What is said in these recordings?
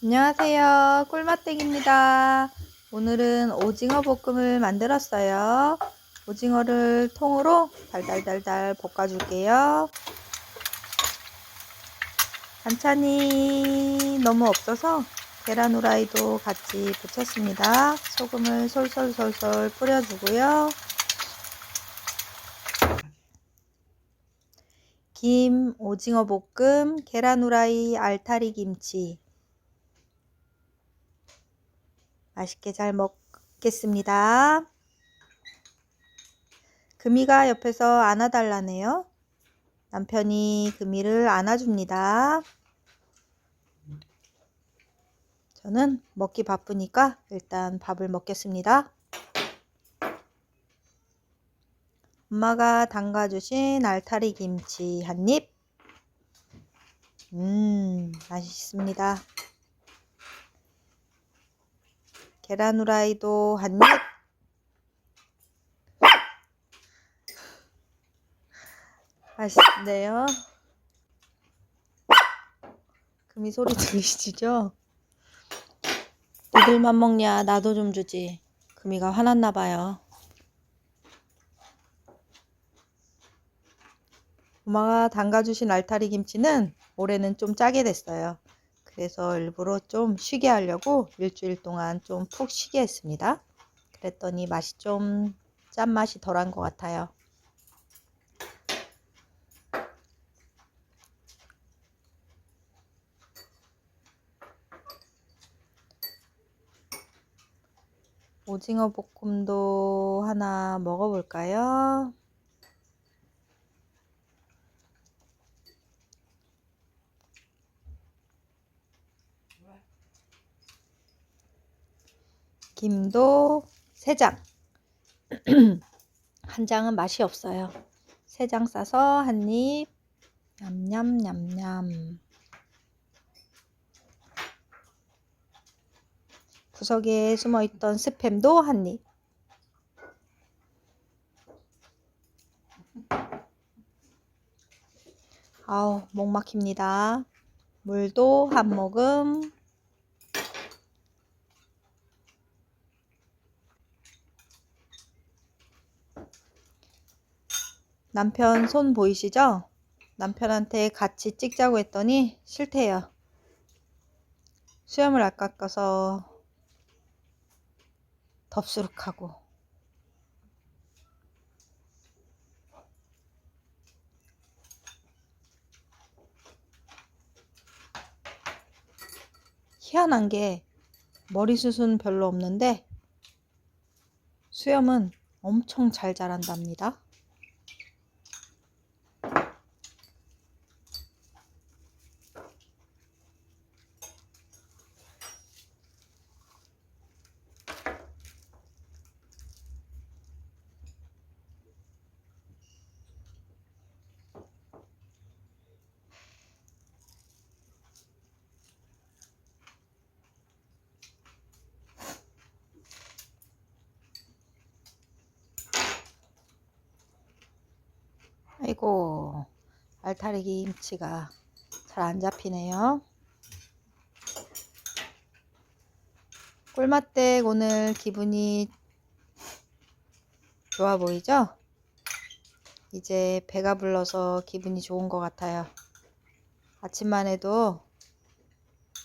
안녕하세요. 꿀맛댁입니다. 오늘은 오징어 볶음을 만들었어요. 오징어를 통으로 달달달달 볶아줄게요. 반찬이 너무 없어서 계란 후라이도 같이 부쳤습니다. 소금을 솔솔솔솔 뿌려주고요. 김, 오징어 볶음, 계란 후라이, 알타리 김치. 맛있게 잘 먹겠습니다. 금이가 옆에서 안아달라네요. 남편이 금이를 안아줍니다. 저는 먹기 바쁘니까 일단 밥을 먹겠습니다. 엄마가 담가주신 알타리 김치 한 입. 음, 맛있습니다. 계란 후라이도 한 입. 맛있는데요. 금이 소리 들리시죠? 니들만 먹냐? 나도 좀 주지. 금이가 화났나 봐요. 엄마가 담가주신 알타리 김치는 올해는 좀 짜게 됐어요. 그래서 일부러 좀 쉬게 하려고 일주일 동안 좀 푹 쉬게 했습니다. 그랬더니 맛이 좀 짠맛이 덜한 것 같아요. 오징어 볶음도 하나 먹어볼까요? 김도 3장. 한 장은 맛이 없어요. 3장 싸서 한 입. 냠냠냠냠. 구석에 숨어 있던 스팸도 한 입. 아우, 목 막힙니다. 물도 한 모금. 남편 손 보이시죠? 남편한테 같이 찍자고 했더니 싫대요. 수염을 안 깎아서 덥수룩하고. 희한한 게 머리숱은 별로 없는데 수염은 엄청 잘 자란답니다. 아이고 알타리 김치가 잘 안 잡히네요. 꿀맛댁 오늘 기분이 좋아 보이죠? 이제 배가 불러서 기분이 좋은 것 같아요. 아침만 해도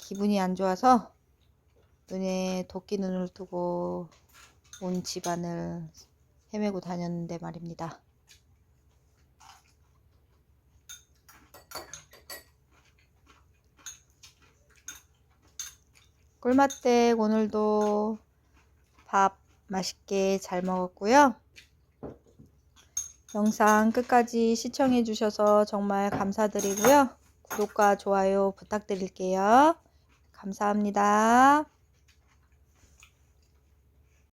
기분이 안 좋아서 눈에 도끼 눈을 뜨고 온 집안을 헤매고 다녔는데 말입니다. 꿀맛댁 오늘도 밥 맛있게 잘 먹었고요. 영상 끝까지 시청해 주셔서 정말 감사드리고요. 구독과 좋아요 부탁드릴게요. 감사합니다.